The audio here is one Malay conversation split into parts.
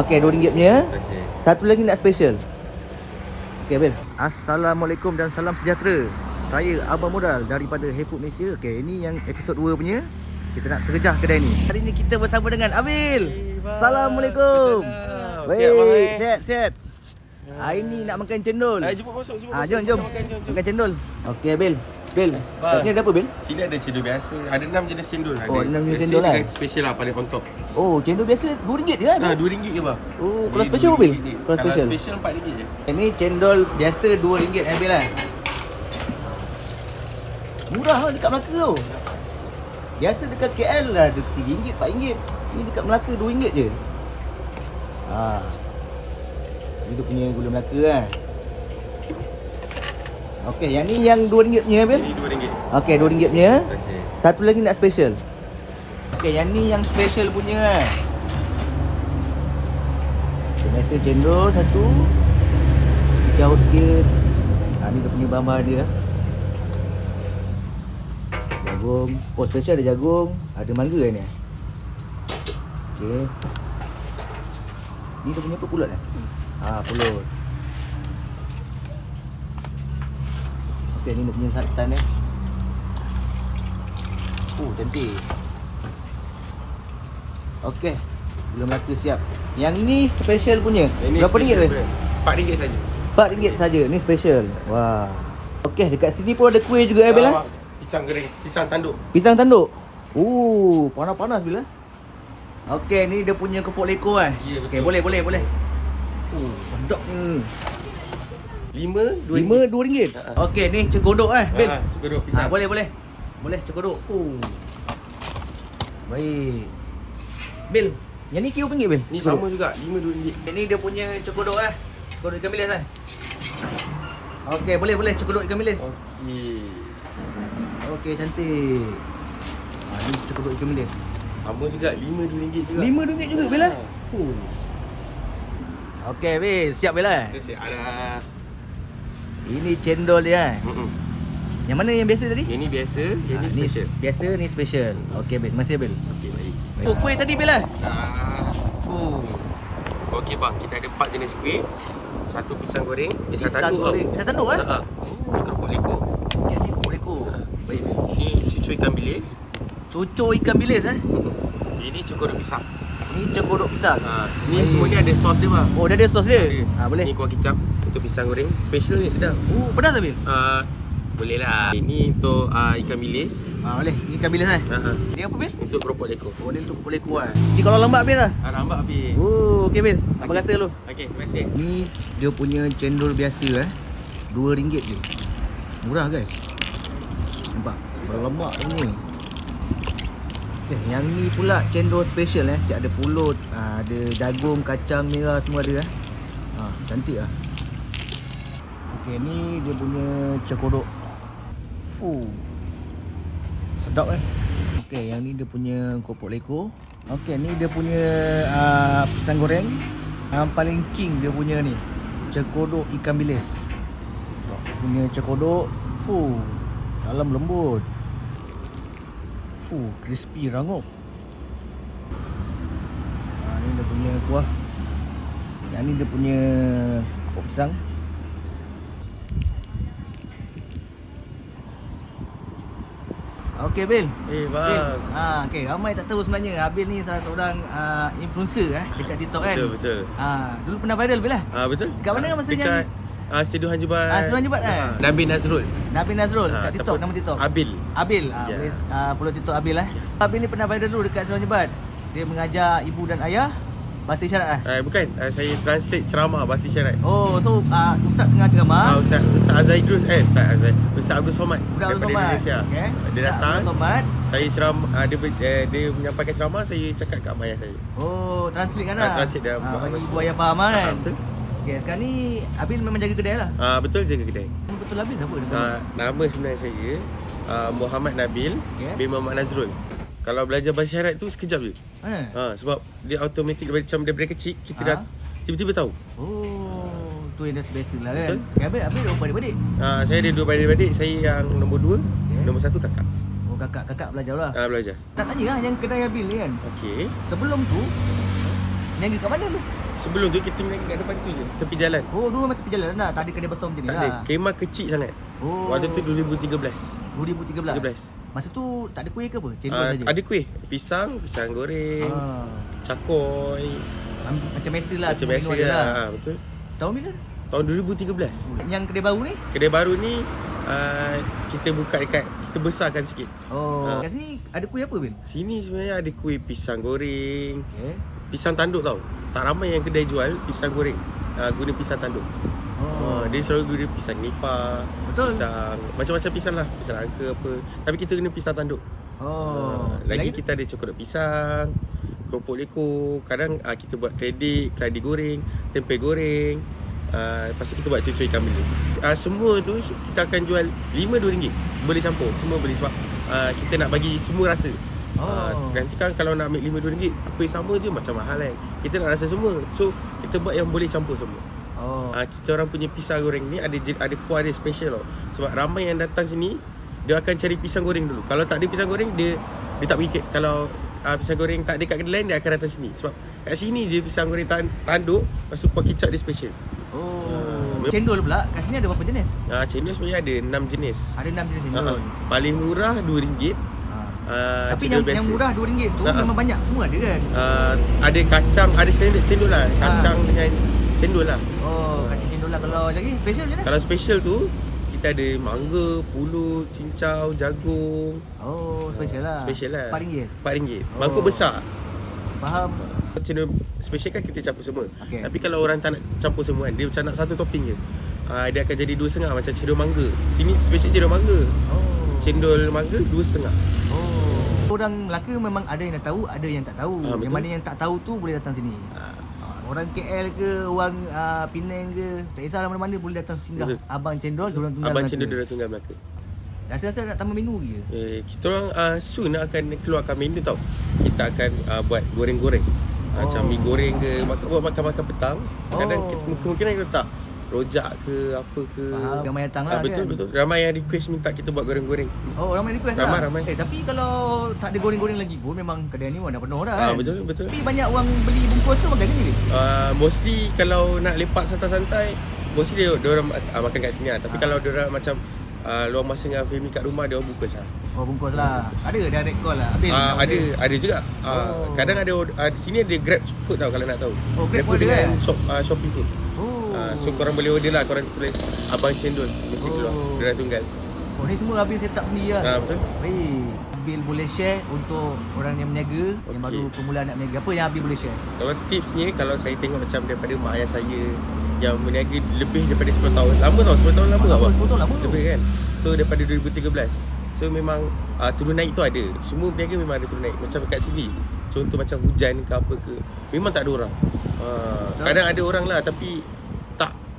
Okey, RM2 punya. Okey. Satu lagi nak special. Okey, Bil. Assalamualaikum dan salam sejahtera. Saya Abang Modal daripada Hey Food Malaysia. Okey, ini yang episod 2 punya. Kita nak terjah kedai ni. Hari ni kita bersama dengan Abil. bang. Assalamualaikum. Baik, Sihat, bang, eh? Sihat, sihat. Hari ni nak makan cendol. Ah, jemput masuk, jemput Ah, masuk. jom, jom. Makan, jom, jom. Makan cendol. Okey, Bil. Bil. Kat sini ada apa, Bil? Sini ada cendol biasa. Ada enam jenis cendol. Ada Oh, enam jenis biasa cendol lah. dengan special lah paling on top. Oh, cendol biasa RM2 je kan? Nah, RM2 je bang. Oh, kalau special apa, Bil? RM2 je. Kalau special. Kalau special RM4 je. Ini cendol biasa RM2 eh Bil lah. Murah lah dekat Melaka tu. Biasa dekat KL lah RM3, RM4. Ni dekat Melaka RM2 je. Ha. Ni dia punya gula Melaka kan. Okey, yang ni yang RM2 punya Bil. Ini RM2. Okey, RM2 punya. Okey. Satu lagi nak special. Okey, yang ni yang special punya kan. Okay, biasa cendol satu. Jauh sikit. Ha, ni dia punya bahan-bahan dia. Jagung. Oh, special ada jagung. Ada mangga ni. Okey. Ni dia punya apa pulut eh? Ha, pulut. Okay, ni dia punya satan eh. Uh, cantik. Okey. Belum mati siap. Yang ni special punya. Ini Berapa ringgit dia? RM4 saja. RM4 saja. Ni special. Wah. Okey, dekat sini pun ada kuih juga eh, Bella. Eh? Pisang kering, pisang tanduk. Pisang tanduk. Oh, panas-panas bila. Eh? Okey, ni dia punya kepok leko. Eh. Ya, yeah, betul. Okay, boleh, boleh, boleh. Oh, sedap ni. Hmm. 5 2 RM5 RM2. Okey, ni cekodok eh, Bil. Ha, ha, cekodok pisang. Ha, boleh, boleh. Boleh cekodok. Oh. Baik. Bil, yang ni kira berapa Bil? Ni sama juga, RM5 RM2. Ini dia punya cekodok eh. Cekodok ikan bilis eh. Okey, boleh, boleh cekodok ikan bilis. Okey. Okey, cantik. Ha, ni cekodok ikan bilis. Sama juga, RM5 RM2 juga. RM5 RM2 juga, Bil eh. Oh. Okey, Bil. Siap, Bil eh. Siap, dah. Ini cendol dia eh. Mm-mm. Yang mana yang biasa tadi? Yang ni biasa, yang Ha, ni special. biasa, ni special. Okey, Bil. Terima kasih Bil. Okey, baik. Oh, kuih tadi Bil eh. Ah. Oh. Okey bang, kita ada empat jenis kuih. Satu pisang goreng, pisang, Pisang tanduk goreng. Pisang tanduk, eh? Ha. Ni keropok leko. Yang ni kepok leko. Baik. Bil. Ni cucu ikan bilis. Cucur ikan bilis eh. Ini cukur pisang. Ni cekodok pisang. Ha, ni Baik. semua ni ada sos dia bang. Oh, dah ada sos dia? Ada. Ha, boleh. Ni kuah kicap untuk pisang goreng. Special ni sedap. Oh, pedas tak Bil? Uh, boleh lah. Ini untuk uh, ikan bilis. Ha, boleh. Ni ikan bilis eh. Ha, ha. Ni apa Bil? Untuk keropok leko. Oh, ni untuk kepok leko eh. Ni kalau lambat Bil lah. Ah, lambat habis. Oh, okey Bil. Apa Okey. rasa lu? Okey, terima kasih. Ni dia punya cendol biasa eh. RM2 je. Murah guys. Nampak? Berlemak ni. Okay, yang ni pula cendol special eh. Siap ada pulut, ah, ada jagung, kacang merah semua ada eh. Ha, cantik ah. Okey, ni dia punya cekodok. Fuh. Sedap eh. Okey, yang ni dia punya kopok leko. Okey, ni dia punya uh, pisang goreng. Yang paling king dia punya ni. Cekodok ikan bilis. Punya cekodok. Fuh. Dalam lembut. Fuh, crispy rangup. Ha, ni dia punya kuah. Yang ni dia punya kopok pisang. Okey Bil. Eh Bil. Ha okey, ramai tak tahu sebenarnya Abil ni salah seorang uh, influencer eh dekat TikTok kan. Betul, betul. Ha, dulu pernah viral Bil lah. Ah betul. Dekat mana masa Dekat nyanyi? ah Studio Hanjubat. Ah, Studio Hanjubat, eh? Nabil Nazrul. Nabil Nazrul Ah, dekat TikTok nama TikTok. Abil. Abil. Ah, Ya. boleh uh, follow TikTok Abil eh. Abil ni pernah viral dulu dekat Selang Jebat. Dia mengajar ibu dan ayah bahasa isyarat eh. Ah bukan, ah, saya translate ceramah bahasa isyarat. Oh, so uh, ustaz tengah Ah, ceramah. Ustaz Ustaz Azaidrus eh Ustaz Azai Ustaz Abdul Somad Budak Abdul Somad. Indonesia. Okey. Dia datang, Somad. saya ceramah ah, dia, eh, dia menyampaikan ceramah, saya cakap kat ayah saya. Oh, translate kan Ah, lah. translate dalam Ah, bagi ibu ayah faham kan. Ah, betul. Okey, sekarang ni Abil memang jaga kedai lah. Ah betul jaga kedai. Nama Betul Abil siapa? Ah, nama sebenar saya ah, Muhammad Nabil Okey. bin Muhammad Nazrul. Kalau belajar bahasa isyarat tu sekejap je. Eh. Ha, sebab dia automatik daripada macam daripada kecil kita dah Ah. tiba-tiba tahu. Oh, tu yang dah biasa lah kan. Betul. Okay, Abil, Abil ada adik-adik. Ah, saya ada dua adik-adik, saya yang nombor dua, Okey. nombor satu kakak. Oh, kakak, kakak belajar lah. Ah, belajar. Nak tanya lah yang kedai Abil ni kan. Okey. Sebelum tu, niaga kat mana tu? sebelum tu kita meniaga kat depan tu je, tepi jalan. Oh, dulu memang tepi jalan lah. Tak ada kedai besar macam ni Tak lah. ada. Kemah kecil sangat. Oh. Waktu tu 2013. 2013. 13. Masa tu tak ada kuih ke apa? Cendol Uh, saja. ada kuih, pisang, pisang goreng, Ah. cakoy, Am- Macam biasa lah. macam biasa ada lah. Ha, betul. Tahun bila? Tahun 2013. Yang kedai baru ni? Kedai baru ni uh, kita buka dekat kita besarkan sikit. Oh. Ah. Kat sini ada kuih apa, Bil? Sini sebenarnya ada kuih pisang goreng, Okay. pisang tanduk tau. Tak ramai yang kedai jual pisang goreng. Uh, guna pisang tanduk. Oh. Oh. dia selalu guna pisang nipah, Betul. pisang macam-macam pisang lah, pisang angka apa. Tapi kita guna pisang tanduk. Oh. Uh, lagi kita ada cokonut pisang, keropok leko, kadang uh, kita buat keledek, keladi goreng, tempe goreng. Uh, lepas tu kita buat cucu ikan beli. Uh, semua tu kita akan jual RM5-2 Boleh campur, semua boleh sebab uh, kita nak bagi semua rasa. Oh. Uh, nanti kan kalau nak ambil RM5-2 Apa yang sama je macam mahal kan Kita nak rasa semua So kita buat yang boleh campur semua Oh. uh, Kita orang punya pisang goreng ni Ada ada kuah dia special tau Sebab ramai yang datang sini Dia akan cari pisang goreng dulu Kalau tak ada pisang goreng Dia dia tak pergi Kalau uh, pisang goreng tak ada kat kedai lain Dia akan datang sini Sebab kat sini je pisang goreng tan- tanduk Lepas tu kuah kicap dia special Oh. Ah, Cendol pula kat sini ada berapa jenis? uh, Cendol sebenarnya ada 6 jenis Ada 6 jenis uh, cendol. Paling murah RM2 uh, Ah. Tapi yang, biasa. yang murah RM2 tu Ah, ah. memang banyak semua ada kan? uh, Ada kacang Ada standard cendol lah Kacang dengan cendol lah Oh, kacang cendol lah kalau lagi special macam mana? Kalau special tu Kita ada mangga, pulut, cincau, jagung Oh, special lah. Special lah RM4. RM4 Oh. Mangkuk besar Faham. Cendol special kan kita campur semua Okey. Tapi kalau orang tak nak campur semua kan Dia macam nak satu topping je uh, Dia akan jadi dua setengah Macam cendol mangga Sini special cendol mangga Oh. Cendol mangga dua setengah Oh. Orang Melaka memang ada yang dah tahu, ada yang tak tahu. Ah, yang mana yang tak tahu tu boleh datang sini. uh, Orang KL ke, orang uh, Penang ke, tak kisahlah mana-mana boleh datang singgah. Betul. Abang Cendol, Dorang Tunggal Abang Melaka. cendol dua tunggal Melaka Rasa-rasa nak tambah menu ke? Eh, kita orang uh, soon akan keluarkan menu tau. Kita akan uh, buat goreng-goreng. Uh, Macam Oh. mi goreng ke, makan buat makan-makan petang. Kadang Oh. kita, kemungkinan kita letak rojak ke apa ke. Faham. Ramai datang Ah, lah betul kan? betul. Ramai yang request minta kita buat goreng-goreng. Oh, ramai request Ramai, lah. ramai. Eh, tapi kalau tak ada goreng-goreng lagi pun memang kedai ni memang dah penuh dah Ah kan? betul betul. Tapi banyak orang beli bungkus tu makan sini ke? Uh, mostly kalau nak lepak santai-santai, mostly dia, dia orang uh, makan kat sini lah. Tapi Ah. kalau dia orang macam uh, luang masa dengan family kat rumah dia orang bungkus lah. Oh, bungkus lah. Ada direct call lah. Habis. Uh, ada order. ada juga. Uh, Oh. Kadang ada uh, sini ada Grab food tau kalau nak tahu. Oh, Grab food food ada dengan kan? shop, uh, Shopee food. Uh, so korang boleh order lah Korang tulis Abang Cendol Mesti Oh. keluar Dia tunggal Oh, ni semua Abil set up sendiri lah. Ah, betul. Abil boleh share untuk orang yang berniaga, yang Okey. baru permulaan nak berniaga. Apa yang Abil boleh share? Kalau tipsnya Kalau saya tengok macam Daripada mak ayah saya Yang berniaga lebih daripada 10 tahun Lama tau 10 tahun lama tau Lama, abang? 10 tahun lama. Lebih kan So daripada 2013 So memang uh, Turun naik tu ada Semua berniaga memang ada turun naik Macam kat sini Contoh macam hujan ke apa ke Memang tak ada orang uh, Betul. Kadang ada orang lah Tapi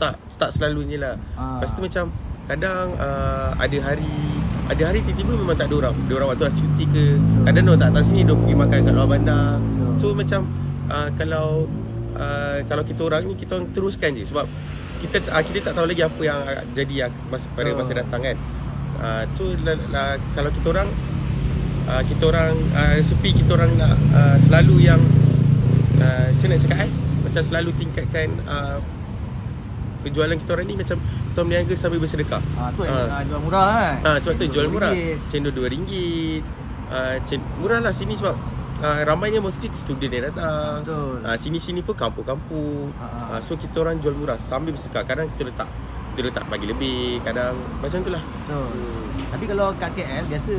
Tak Tak selalunya lah. Ah. Lepas tu macam Kadang uh, ada hari Ada hari tiba-tiba memang tak ada orang. Dia orang waktu lah cuti ke? Kadang dia orang tak datang sini Dia pergi makan kat luar bandar. Betul. So macam uh, Kalau uh, Kalau kita orang ni Kita orang teruskan je. Sebab kita uh, kita tak tahu lagi apa yang jadi uh, masa, pada masa Betul. datang kan. Uh, So la, la, Kalau kita orang uh, Kita orang uh, Sepi kita orang nak uh, Selalu yang uh, Macam nak cakap eh? Macam selalu tingkatkan uh, Penjualan kita orang ni Macam orang berniaga sambil bersedekah Ah, tu ah. jual murah kan? Ah sebab tu jual murah. RM2. Cendol RM2. Ah murah lah sini sebab ah, ramainya mesti student yang datang. Betul. Ah sini-sini pun kampung-kampung. Ah. Ah so kita orang jual murah sambil bersedekah. Kadang kita letak kita letak bagi lebih, kadang macam tu lah. Betul. Tapi kalau kat KL biasa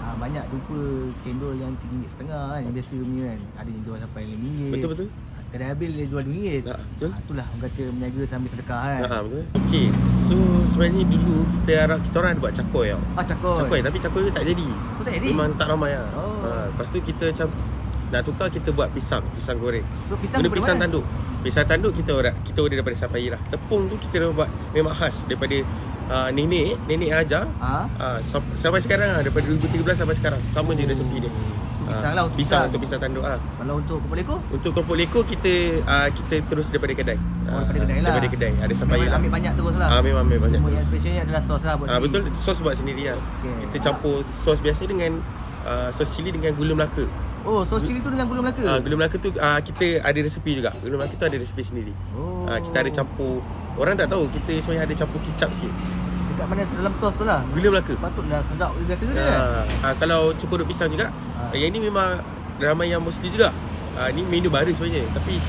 ah, banyak jumpa cendol yang RM3.5 kan yang biasa punya kan. Ada yang jual sampai RM5. Betul betul. Kedai Abil dia jual RM2. Tak, betul. Ah, itulah orang kata berniaga sambil sedekah kan. Ha betul. Okey. So sebenarnya dulu kita harap kita orang ada buat cakoy tau. Ah, cakoi. Cakoy tapi cakoy tu tak jadi. Oh, tak jadi? Memang tak ramai lah. Oh. Ha, lepas tu kita macam nak tukar kita buat pisang, pisang goreng. So pisang Guna pisang mana? tanduk. Pisang tanduk kita order kita order daripada Safari lah. Tepung tu kita dah buat memang khas daripada uh, nenek, nenek ajar. Ah. Uh, sampai sekarang lah daripada 2013 sampai sekarang. Sama je resepi dia. Pisang Ah, lah untuk pisang untuk pisang tanduk ah. Kalau untuk keropok leko? Untuk keropok leko kita uh, kita terus daripada kedai. Oh, Ah, daripada kedai lah. Daripada kedai. Ada Memang lah. ambil banyak terus lah. Ah memang ambil banyak Semua yang terus. specialnya adalah sos lah buat Ah sendiri. betul sos buat sendiri lah. Okey. Kita campur sos biasa dengan uh, sos cili dengan gula Melaka. Oh, sos cili tu dengan gula Melaka? Ah, gula Melaka tu ah, kita ada resepi juga. Gula Melaka tu ada resepi sendiri. Oh. Ah, kita ada campur orang tak tahu kita sebenarnya ada campur kicap sikit. Dekat mana dalam sos tu lah. Gula Melaka. Patutlah sedap juga rasa dia kan? Ah, ah, kalau cukup pisang juga. Ah. Yang ni memang ramai yang mesti juga. Ah, ni menu baru sebenarnya tapi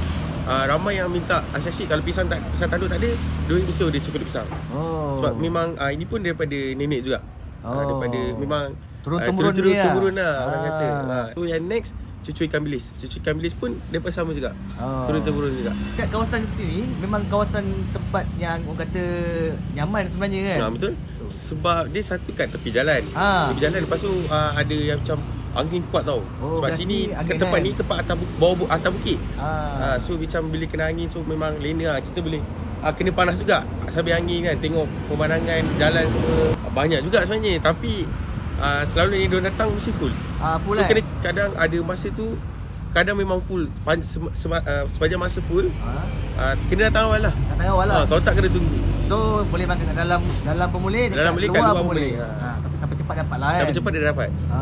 ah, ramai yang minta asyik kalau pisang tak pisang tanduk tak ada, dia mesti order cukup pisang. Oh. Sebab memang ah, ini pun daripada nenek juga. Oh. daripada memang Turun-temurun ah, turun, ni lah. turun lah orang kata. Ah. So yang next cucu ikan bilis. Cucu ikan bilis pun daripada sama juga. Oh. Turun-temurun juga. Kat kawasan sini memang kawasan tempat yang orang kata nyaman sebenarnya kan? Ha, betul. Sebab dia satu kat tepi jalan. Ha. Tepi jalan lepas tu uh, ada yang macam angin kuat tau. Oh, Sebab sini ke tempat kan? ni tempat atas bu- bawah bu- atas bukit. Ha. Ha, so macam bila kena angin so memang lena lah. Kita boleh uh, kena panas juga sambil angin kan tengok pemandangan jalan semua. Uh, banyak juga sebenarnya tapi uh, selalu ni dia datang mesti full. Ah, full so kan? kena kadang ada masa tu kadang memang full Sepan- sem- sem- uh, sepanjang masa full Ha. uh, kena datang awal lah. Datang awal lah. Ha, kalau tak kena tunggu. So boleh makan kat dalam dalam dekat Dalam boleh, kat luar boleh. Ha. Ha. tapi sampai cepat dapat lah kan. Tapi cepat dia dapat. Ha.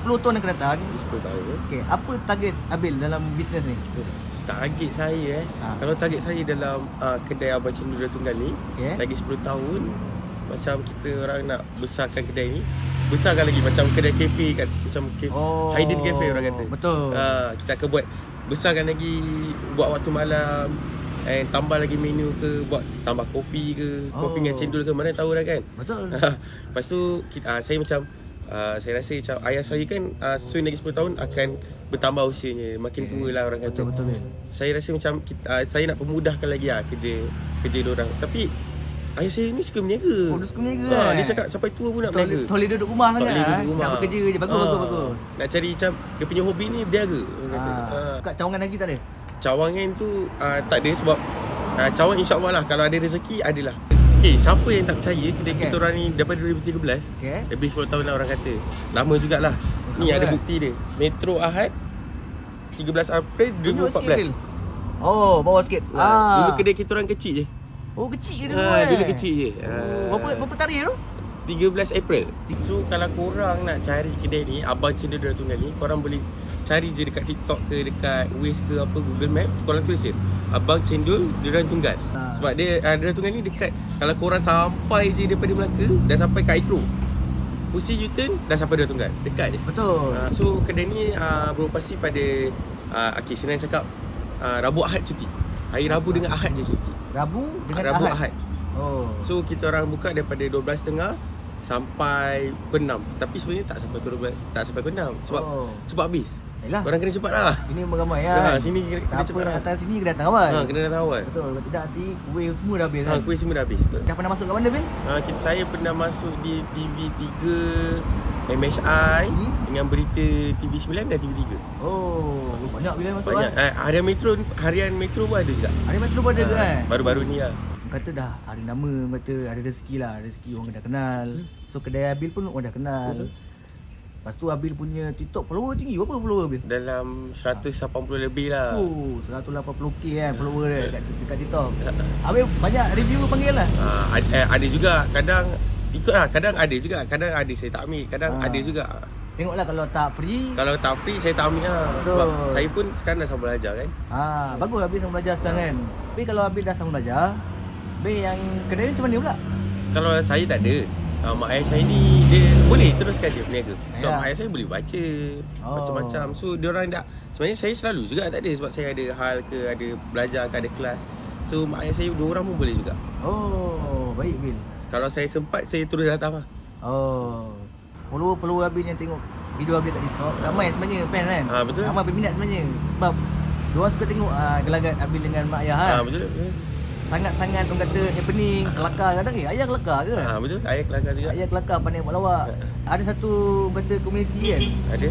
10 tahun akan datang. 10 tahun. eh. Okey, apa target Abil dalam bisnes ni? Target saya eh Ha. Kalau target saya dalam uh, Kedai Abang Cendol Dua Tunggal ni Okey. Lagi 10 tahun Macam kita orang nak Besarkan kedai ni Besarkan lagi Macam kedai kafe kat Macam kafe, Oh, Hidden cafe orang kata betul. uh, Kita akan buat Besarkan lagi Buat waktu malam And tambah lagi menu ke Buat tambah kopi ke Oh. Kopi dengan cendol ke Mana tahu dah kan Betul. Lepas tu kita, uh, Saya macam uh, Saya rasa macam Ayah saya kan uh, Soon lagi 10 tahun Akan bertambah usianya Makin Okay. tua lah orang kata Betul betul Bil. saya rasa macam kita, uh, saya nak pemudahkan lagi lah kerja kerja dia orang. Tapi ayah saya ni suka berniaga. Oh, dia suka berniaga, Ha, eh? dia cakap sampai tua pun nak Tak berniaga. tak boleh duduk rumah Tak sangat. boleh ah. duduk rumah. Nak bekerja je. Bagus, Ha, bagus, bagus. Nak cari macam dia punya hobi ni berniaga. Ha. Ha. Kat cawangan lagi tak ada? Cawangan tu uh, tak ada sebab uh, cawangan insyaAllah lah kalau ada rezeki adalah. Okay, siapa yang tak percaya kedai Okay. kita orang ni daripada 2013 Okey. Lebih 10 tahun lah orang kata Lama jugalah Ni ada kan? bukti dia Metro Ahad 13 April Tunjuk sikit, Bil. 2014 Oh, bawah sikit. Ah. Dulu kedai kita orang kecil je Oh, kecil je dulu Ha, eh. dulu kecil je. Oh, Ah. berapa berapa tarikh tu? 13 April. So kalau korang nak cari kedai ni, Abang Cendol Dua Tunggal ni, korang boleh cari je dekat TikTok ke dekat Waze ke apa Google Map, korang tulis je Abang Cendol Durian Tunggal. Ha. Sebab dia uh, Durian Tunggal ni dekat kalau korang sampai je daripada Melaka dah sampai kat Ikro. Pusi U-turn dah sampai Durian Tunggal. Dekat je. Betul. Uh, so kedai ni uh, beroperasi pada uh, okay, senang cakap uh, Rabu Ahad cuti. Hari Rabu dengan Ahad je cuti. Rabu dengan Rabu Ahad. Ahad. Oh. So kita orang buka daripada 12.30 sampai pukul 6. Tapi sebenarnya tak sampai pukul 12, tak sampai pukul 6 sebab oh. cepat habis. Yalah. Orang kena cepat lah. Sini ramai ya. Ha, sini kena, kena cepat lah. datang sini kena datang awal. Ha, kena datang awal. Betul. Kalau tidak nanti kuih semua dah habis Ha, kan. kuih semua dah habis. Dah pernah masuk kat mana Bin? Ha, kita, saya pernah masuk di TV3 MSI Hmm? dengan berita TV9 dan TV3. Oh, banyak bila masuk Banyak. kan. Eh, harian Metro harian Metro pun ada juga. Hari Metro pun ada Ha, kan? Baru-baru ni lah. Kata dah hari nama kata ada rezeki lah, rezeki orang dah kenal. So kedai Abil pun orang dah kenal. Betul. Lepas tu Abil punya TikTok follower tinggi. Berapa follower Abil? Dalam 180 lebih lah. Oh, 180k kan follower dia dekat, dekat TikTok. Abil banyak review panggil lah. Ha, ada, eh, ada juga kadang ikut lah kadang ada juga kadang ada saya tak ambil kadang Ha. ada juga Tengoklah kalau tak free. kalau tak free saya tak ambil lah Betul. sebab saya pun sekarang dah sama belajar kan Ha, bagus Abil sama belajar sekarang kan. Tapi kalau Abil dah sama belajar, Abil yang kedai ni macam mana pula? kalau saya tak ada uh, mak ayah saya ni dia boleh teruskan dia berniaga sebab Ya. mak ayah saya boleh baca Oh. macam-macam so dia orang tak sebenarnya saya selalu juga tak ada sebab saya ada hal ke ada belajar ke ada kelas so mak ayah saya dua orang pun boleh juga Oh, baik Bil. kalau saya sempat saya terus datang lah Oh. Follower-follower Abil yang tengok video Abil kat TikTok ramai sebenarnya fan kan? Ah, betul. Ramai peminat sebenarnya. Sebab diorang suka tengok uh, gelagat Abil dengan mak ayah kan. ha, betul betul. Sangat-sangat orang kata happening, kelakar kadang eh ayah kelakar ke? ha, betul ayah kelakar juga Ayah kelakar pandai buat lawak. Ada satu kata komuniti kan. Ada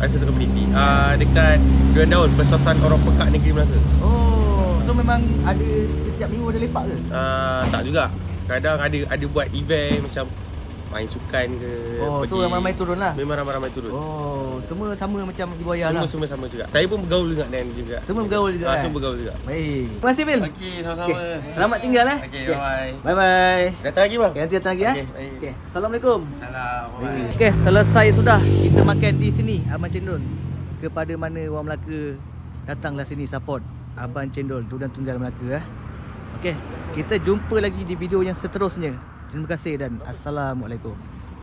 Ada satu community uh, Dekat Dua Daun Persatuan Orang Pekak Negeri Melaka Oh, so memang ada setiap minggu ada lepak ke? uh, Tak juga Kadang ada ada buat event Macam Main sukan ke Oh, so ramai-ramai turun lah. Memang ramai-ramai turun Oh, semua sama macam ibu ayah Semua lah. semua sama juga Saya pun bergaul dengan dia juga Semua bergaul juga, Ah, kan? Semua bergaul juga Baik. Terima kasih Bil. Okey sama-sama Okey, Selamat tinggal eh. Okey Okey. bye Bye bye. Datang lagi bang Okay, nanti datang lagi ya. Okey, baik. Okey. Assalamualaikum. Salam bye Okey, selesai sudah kita makan di sini Abang Cendol. kepada mana orang Melaka datanglah sini support Abang Cendol Dudan Tunggal Melaka eh. Okey, kita jumpa lagi di video yang seterusnya. Terima kasih dan Assalamualaikum.